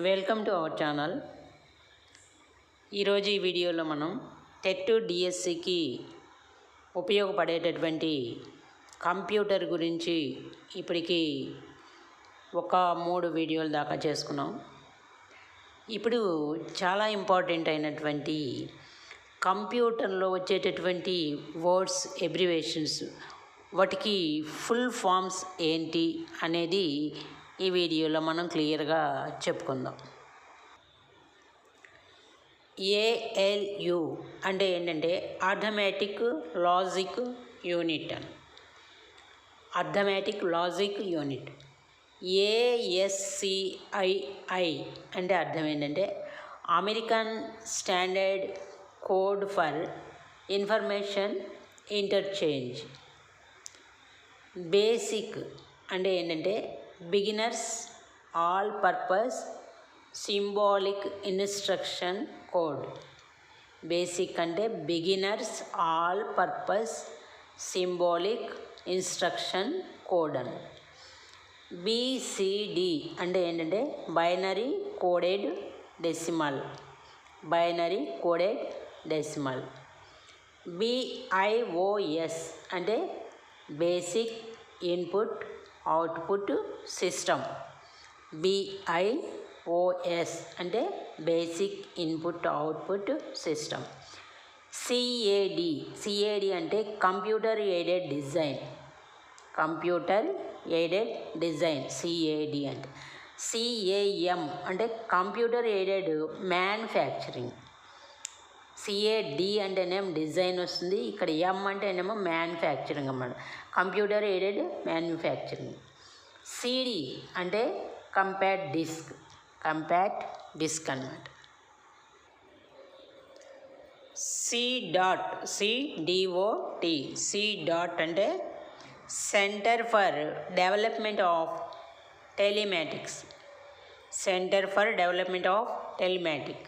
Welcome to our channel ఈరోజు ఈ వీడియోలో మనం టెట్ డిఎస్సికి ఉపయోగపడేటటువంటి కంప్యూటర్ గురించి ఇప్పటికి ఒక మూడు వీడియోల దాకా చేసుకున్నాం. ఇప్పుడు చాలా ఇంపార్టెంట్ అయినటువంటి కంప్యూటర్లో వచ్చేటటువంటి వర్డ్స్ ఎబ్రివేషన్స్ వాటికి ఫుల్ ఫామ్స్ ఏంటి అనేది ఈ వీడియోలో మనం క్లియర్గా చెప్పుకుందాం. ఏఎల్యు అంటే ఏంటంటే అర్థమెటిక్ లాజిక్ యూనిట్. అని అర్థమెటిక్ లాజిక్ యూనిట్. ఏఎస్సిఐఐ అంటే అర్థం ఏంటంటే American standard code for information interchange. BASIC అంటే ఏంటంటే beginners all purpose symbolic instruction code. BASIC అంటే beginners all purpose symbolic instruction code అని బీసీడి అంటే ఏంటంటే binary coded decimal. Binary coded decimal. BIOS అంటే basic input output system. BIOS అంటే basic input output system. CAD CAD అంటే computer aided design. Computer aided design. CAD అంటే. CAM అంటే computer aided manufacturing. CAD అంటేనేమో design వస్తుంది. ఇక్కడ M అంటేనేమో manufacturing అన్నమాట. కంప్యూటర్ ఎయిడెడ్ మ్యానుఫ్యాక్చరింగ్ సిడి అంటే కంపాక్ట్ డిస్క్ కంపాక్ట్ డిస్క్ అన్నమాట. C dot CDOT C dot అంటే centre for development of telematics centre for development of telematic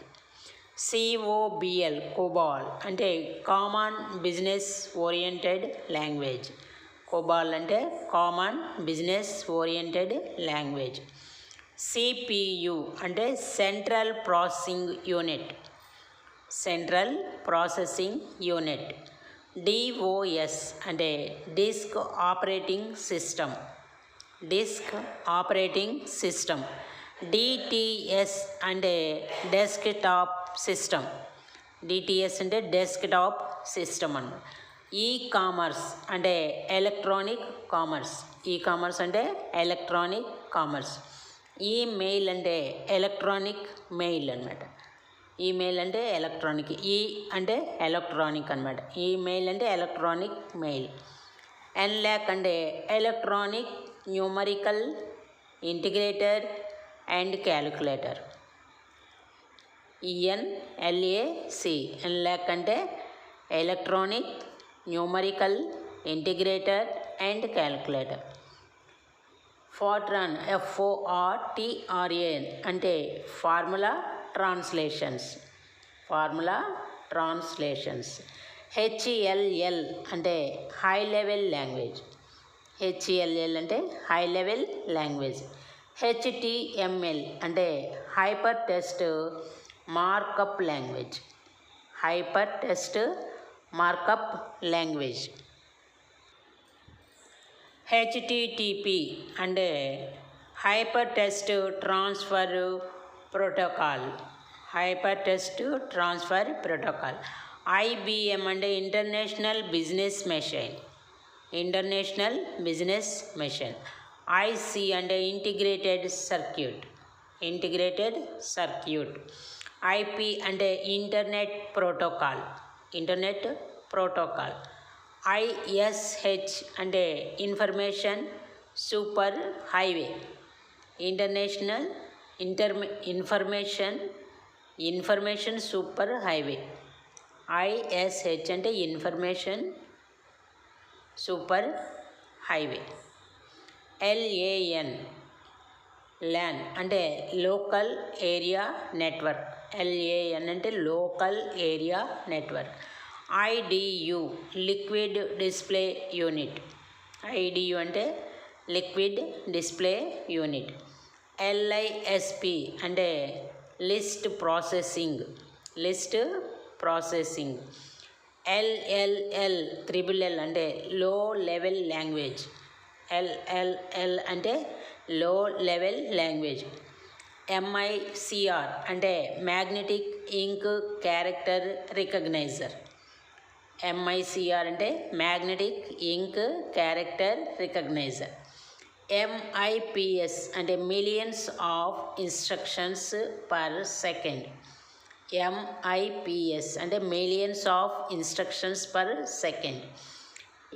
COBOL COBOL అంటే common business oriented language COBOL అంటే common business oriented language CPU అంటే central processing unit central processing unit DOS అంటే disk operating system disk operating system DTS అంటే desktop system DTS అంటే desktop system అన్నమాట e commerce అంటే electronic commerce e commerce అంటే electronic commerce e mail అంటే electronic mail అనమాట. Email అంటే electronic e అంటే ఎలక్ట్రానిక్ అనమాట. ఈమెయిల్ అంటే ఎలక్ట్రానిక్ మెయిల్ ఎన్లాక్ అంటే electronic numerical integrator and calculator ENLAC ఎన్లాక్ అంటే electronic numerical integrator and calculator FORTRAN FORTRAN అంటే formula translations formula translations HELL అంటే హై లెవెల్ లాంగ్వేజ్ హెచ్ఈఎల్ఎల్ అంటే హై లెవెల్ లాంగ్వేజ్ హెచ్టిఎంఎల్ అంటే hyper test markup language. Hyper test markup language. HTTP అంటే hyper test transfer protocol. Hyper test transfer protocol. IBM అంటే international business machine. International business machine. IC అంటే integrated circuit. Integrated circuit. IP అంటే internet protocol. Internet protocol. ISH అంటే information super highway. International ఇంటర్మే information information super highway. ISH అంటే information super highway. LAN LAN అంటే local area network. LAN అంటే local area network. IDU liquid display unit. IDU అంటే liquid display unit. LISP అంటే list processing. List processing. LLL triple L అంటే low level language. LLL అంటే low level language. MICR అంటే magnetic ink character recogniser. MICR అంటే magnetic ink character recogniser. MIPS అంటే millions of instructions per second. MIPS అంటే millions of instructions per second.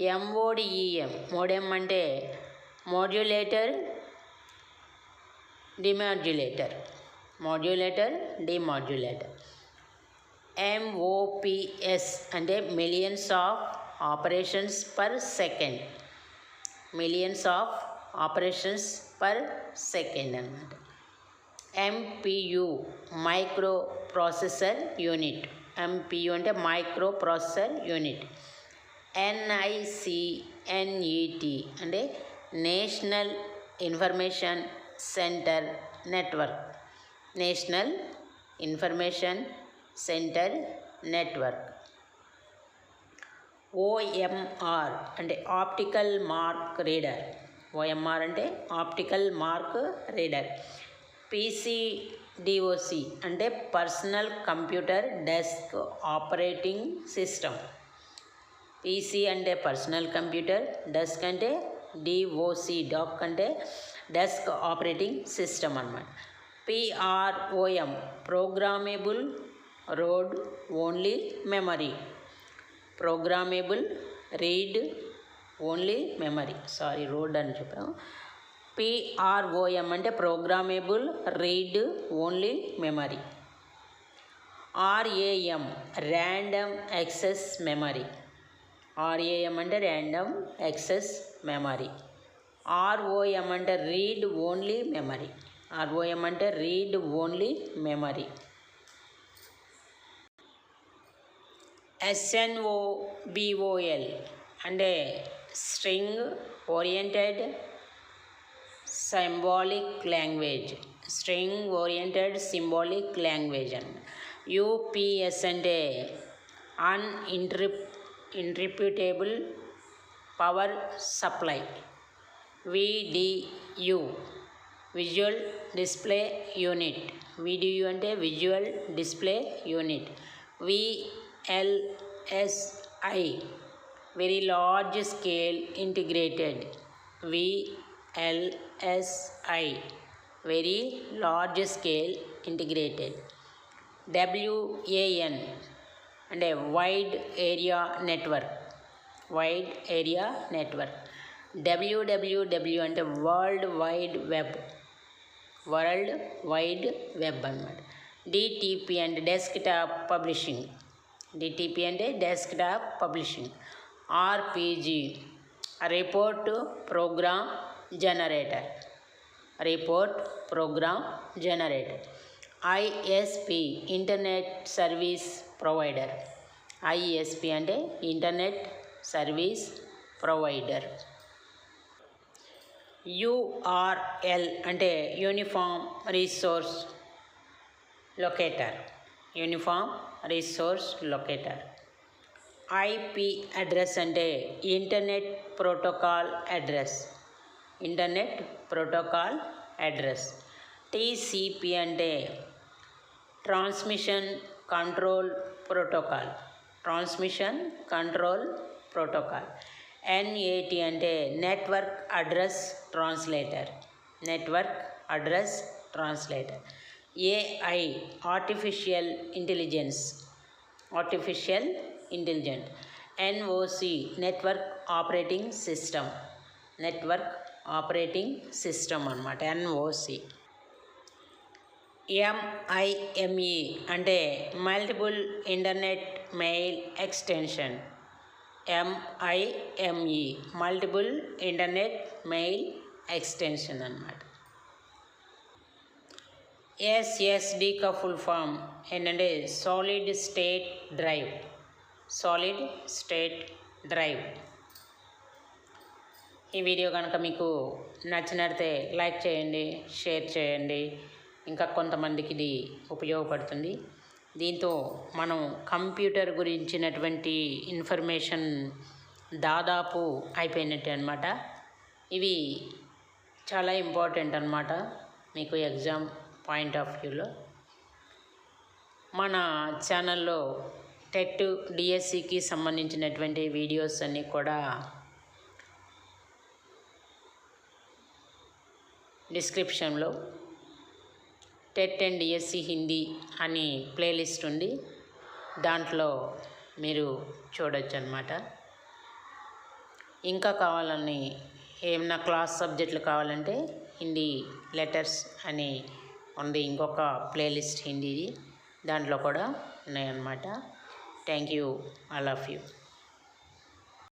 MODEM modem అంటే modulator demodulator modulator demodulator MOPS అంటే millions of operations per second millions of operations per second అనమాట MPU micro processor unit MPU అంటే micro processor unit NICNET అంటే national information centre network. National information centre network. OMR అంటే optical mark reader. OMR అంటే optical mark reader. PCDOC అంటే personal computer desk operating system. PC అంటే personal computer desk అంటే DOC doc అంటే desk operating system అనమాట PROM programmable road only memory. Programmable read only memory. Sorry road అని చెప్పాము PROM అంటే programmable read only memory. RAM random access memory. RAM అంటే random access memory ROM అంటే read only memory ROM అంటే read only memory SNOBOL అంటే string oriented symbolic language string oriented symbolic language and UPS అంటే uninterruptible power supply VDU visual display unit. VDU అంటే visual display unit. VLSI very large scale integrated. VLSI very large scale integrated. WAN అంటే wide area network wide area network W W W అంటే world wide web world wide web అనమాట DTP అంటే desktop publishing DTP అంటే desktop publishing RPG report program generator report program generator ISP internet service provider ISP అంటే internet service provider URL అంటే uniform resource locator uniform resource locator IP address అంటే internet protocol address internet protocol address TCP అంటే transmission control protocol. Transmission control protocol. NAT అంటే network address translator. Network address translator. AI artificial intelligence. Artificial intelligent. NOC network operating system. Network operating system అనమాట NOC MIME అంటే multiple internet mail extension MIME multiple internet mail extension అన్నమాట. SSD full form ఏంటంటే solid state drive solid state drive ఈ video కనుక మీకు నచ్చినట్లయితే like చేయండి share చేయండి. ఇంకా కొంతమందికి ఇది ఉపయోగపడుతుంది. దీంతో మనం కంప్యూటర్ గురించినటువంటి ఇన్ఫర్మేషన్ దాదాపు అయిపోయినట్టే అనమాట ఇవి చాలా ఇంపార్టెంట్ అనమాట మీకు ఎగ్జామ్ పాయింట్ ఆఫ్ వ్యూలో. మన ఛానల్లో టెట్ డిఎస్సికి సంబంధించినటువంటి వీడియోస్ అన్నీ కూడా డిస్క్రిప్షన్లో టెట్ అండ్ డిఎస్సి హిందీ అని ప్లేలిస్ట్ ఉంది. దాంట్లో మీరు చూడొచ్చు అనమాట ఇంకా కావాలని ఏమైనా క్లాస్ సబ్జెక్టులు కావాలంటే హిందీ లెటర్స్ అని ఉంది. ఇంకొక ప్లేలిస్ట్ హిందీది. దాంట్లో కూడా ఉన్నాయన్నమాట. Thank you. I love you.